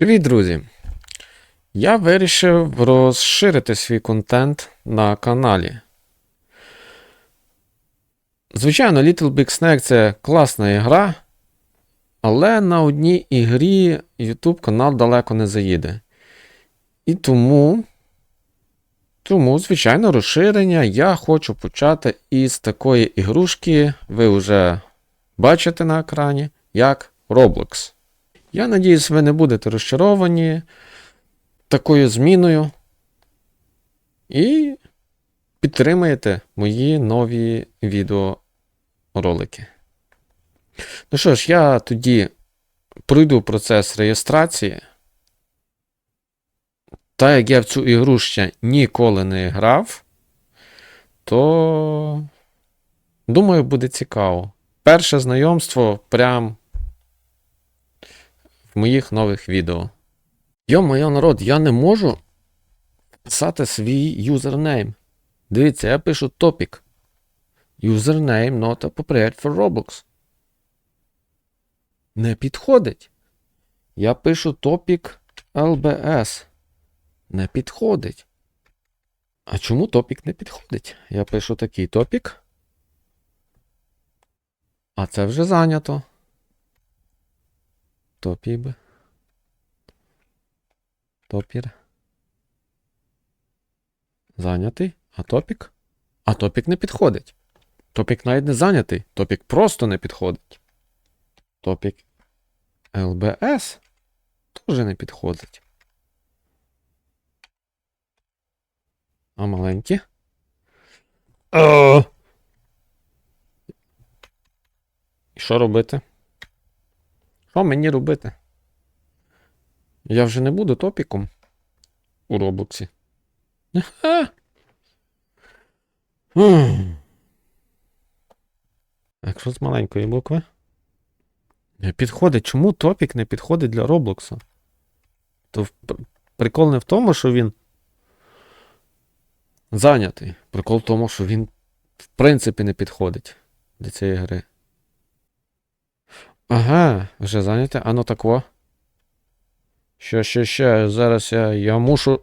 Привіт, друзі! Я вирішив розширити свій контент на каналі. Звичайно, Little Big Snack це класна ігра, але на одній ігрі YouTube канал далеко не заїде. І тому, тому, звичайно, розширення я хочу почати із такої ігрушки, ви вже бачите на екрані, як Roblox. Я надіюсь, ви не будете розчаровані такою зміною і підтримаєте мої нові відеоролики. Ну що ж, я тоді пройду процес реєстрації. Та як я в цю ігру ще ніколи не грав, то думаю, буде цікаво. Перше знайомство прям моїх нових відео. Йо-моє народ, я не можу писати свій юзернейм. Дивіться, я пишу топік. Username not appropriate for Roblox. Не підходить. Я пишу топік LBS. Не підходить. А чому топік не підходить? Я пишу такий топік. А це вже зайнято. Топіб. Топір. Зайнятий. А топік? А топік не підходить. Топік навіть не зайнятий. Топік просто не підходить. Топік LBS теж не підходить. А маленькі? О! І що робити? Що мені робити? Я вже не буду топіком у Роблоксі. Якщо з маленької букви. Підходить. Чому топік не підходить для Роблокса? То прикол не в тому, що він зайнятий. Прикол в тому, що він в принципі не підходить для цієї гри. Ага, вже зайняте. Ано тако. Ще, ще, ще. Зараз я, я мушу.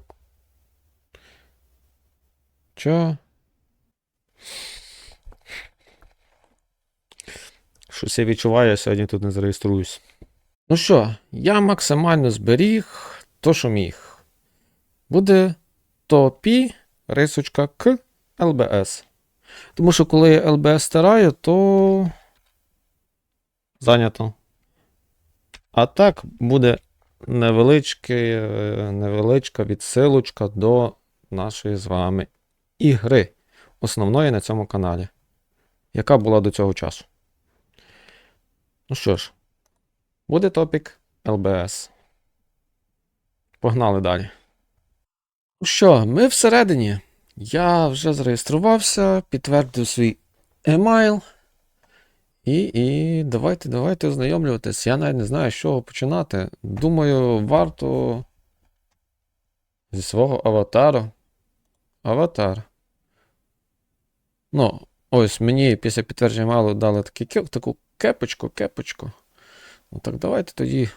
Чо? Щось я відчуваю, я сьогодні тут не зареєструюсь. Ну що, я максимально зберіг то, що міг. Буде топі рисочка к LBS. Тому що коли я LBS стираю, то зайнято. А так буде е, невеличка відсилочка до нашої з вами ігри, основної на цьому каналі, яка була до цього часу. Ну що ж, буде топік LBS. Погнали далі. Ну що, ми всередині. Я вже зареєструвався, підтвердив свій емайл. І, і давайте, давайте ознайомлюватись. Я навіть не знаю, з чого починати. Думаю, варто зі свого аватару. Аватар. Ну, ось мені після підтвердження мало дали такі, таку кепочку, кепочку. Ну так давайте тоді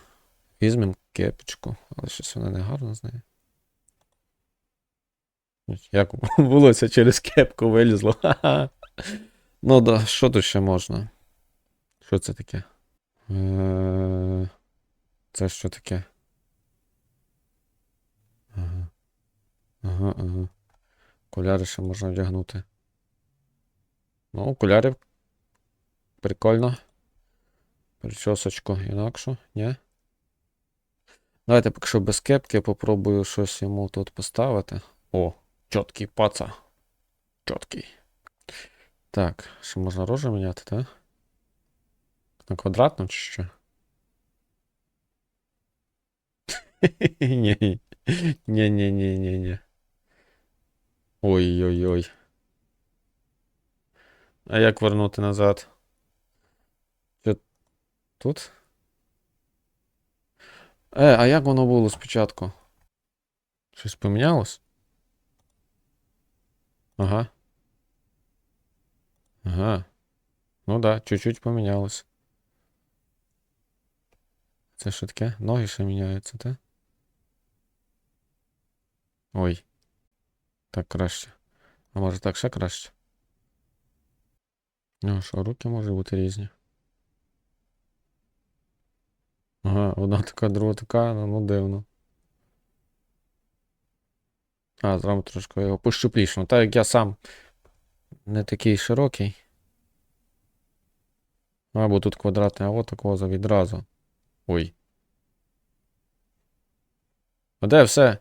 візьмемо кепочку. Але щось вона не гарно з нею. Як волосся через кепку вилізло. Ха-ха. Ну да, що тут ще можна? Що це таке? Е, Це що таке? Ага. Ага, ага. Окуляри ще можна вдягнути. Ну, окуляри. Прикольно. Причосочку інакшу, ні? Давайте поки що без кепки я попробую щось йому тут поставити. О, чіткий паца. Чіткий. Так, ще можна рожу міняти, так? На квадратну чи що? Ні. Ні, ні, ні, ні, ні. Ой-ой-ой. А як вернути назад? Що тут? Е, а як воно було спочатку? Щось помінялось? Ага. Ага. Ну да, чуть-чуть помінялось. Це що таке? Ноги ще міняються, так? Ой. Так краще. А може так ще краще? Ну, що, руки можуть бути різні. Ага, одна така, друга така, ну, ну дивно. А, зробимо трошки його пощупліше. Ну, так як я сам не такий широкий. А, бо тут квадратний, а от такого відразу. Ой. А де все?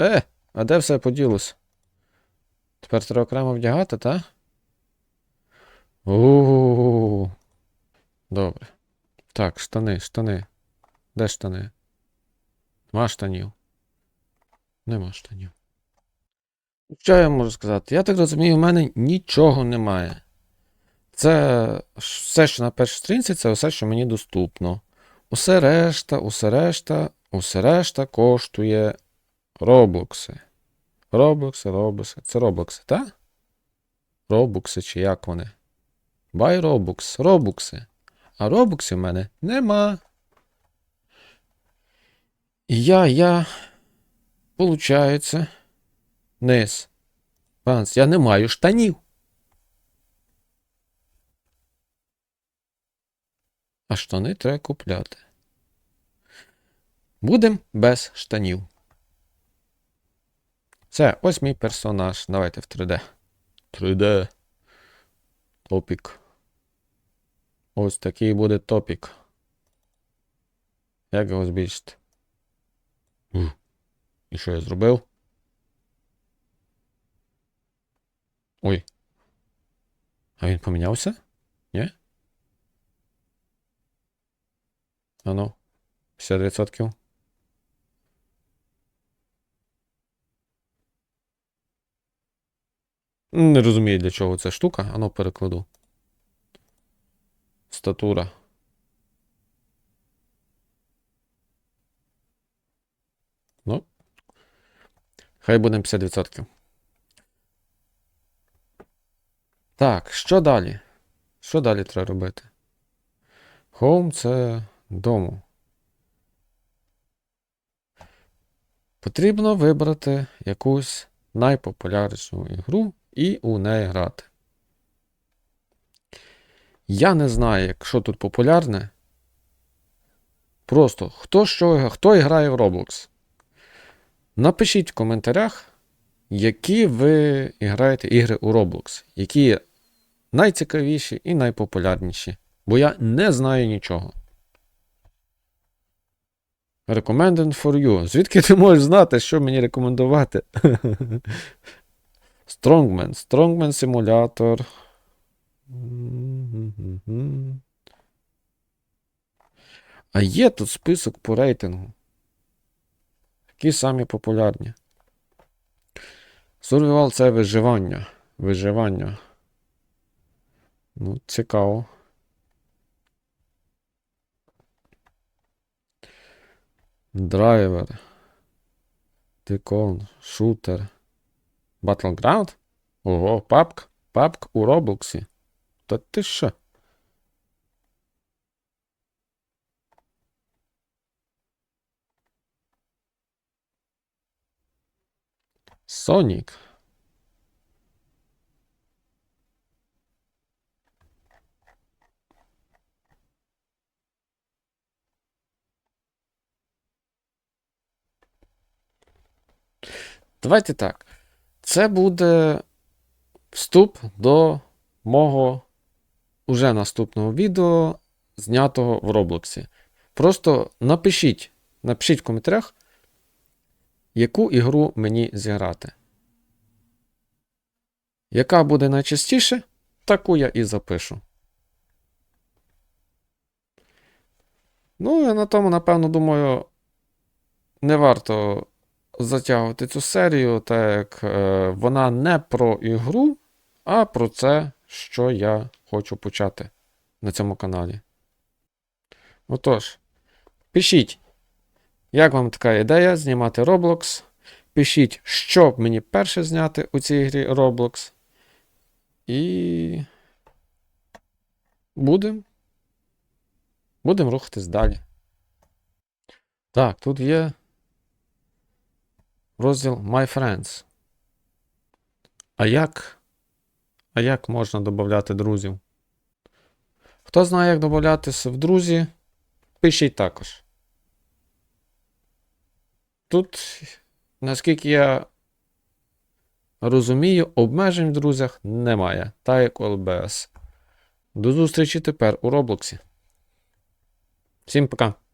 Е, а де все поділося? Тепер треба окремо вдягати, та? у Добре. Так, штани, штани. Де штани? Нема штанів. Нема штанів. Що я можу сказати? Я так розумію, в мене нічого немає. Це все, що на першій сторінці, це все, що мені доступно. Усе решта, усе решта, усе решта коштує роблокси. Роблокси, роблокси. Це роблокси, так? Робокси чи як вони? Buy Robux, робокси. А робоксів в мене нема. І я, я, получається, низ. Панс, я не маю штанів. А штани треба купляти. Будем без штанів. Це ось мій персонаж. Давайте в 3D. 3D. Топік. Ось такий буде топік. Як його збільшити? І що я зробив? Ой. А він помінявся? Ні? Ану. 50%. Не розумію, для чого ця штука. Ану перекладу. Статура. Ну. Хай буде 50%. Так, що далі? Що далі треба робити? Home це дому. Потрібно вибрати якусь найпопулярнішу ігру і у неї грати. Я не знаю, якщо тут популярне. Просто хто що, хто грає в Roblox. Напишіть в коментарях, які ви граєте ігри у Roblox, які найцікавіші і найпопулярніші. Бо я не знаю нічого. Recommended for you. Звідки ти можеш знати, що мені рекомендувати? Strongman. Strongman симулятор. А є тут список по рейтингу. Які самі популярні. Survival це виживання. Виживання. Ну, цікаво. Драйвер. Тикон. Шутер. Battleground? Ого, папк. Папк у Роблоксі. Та ти що? Сонік. Давайте так. Це буде вступ до мого уже наступного відео, знятого в Роблоксі. Просто напишіть, напишіть в коментарях, яку ігру мені зіграти. Яка буде найчастіше, таку я і запишу. Ну, я на тому, напевно, думаю, не варто затягувати цю серію, так як е, вона не про ігру, а про це, що я хочу почати на цьому каналі. Отож, пишіть, як вам така ідея знімати Roblox. Пишіть, що б мені перше зняти у цій грі Roblox. І будемо будем рухатись далі. Так, тут є розділ My Friends. А як? А як можна додати друзів? Хто знає, як додатися в друзі, пишіть також. Тут, наскільки я розумію, обмежень в друзях немає, так як у LBS. До зустрічі тепер у Роблоксі. Всім пока!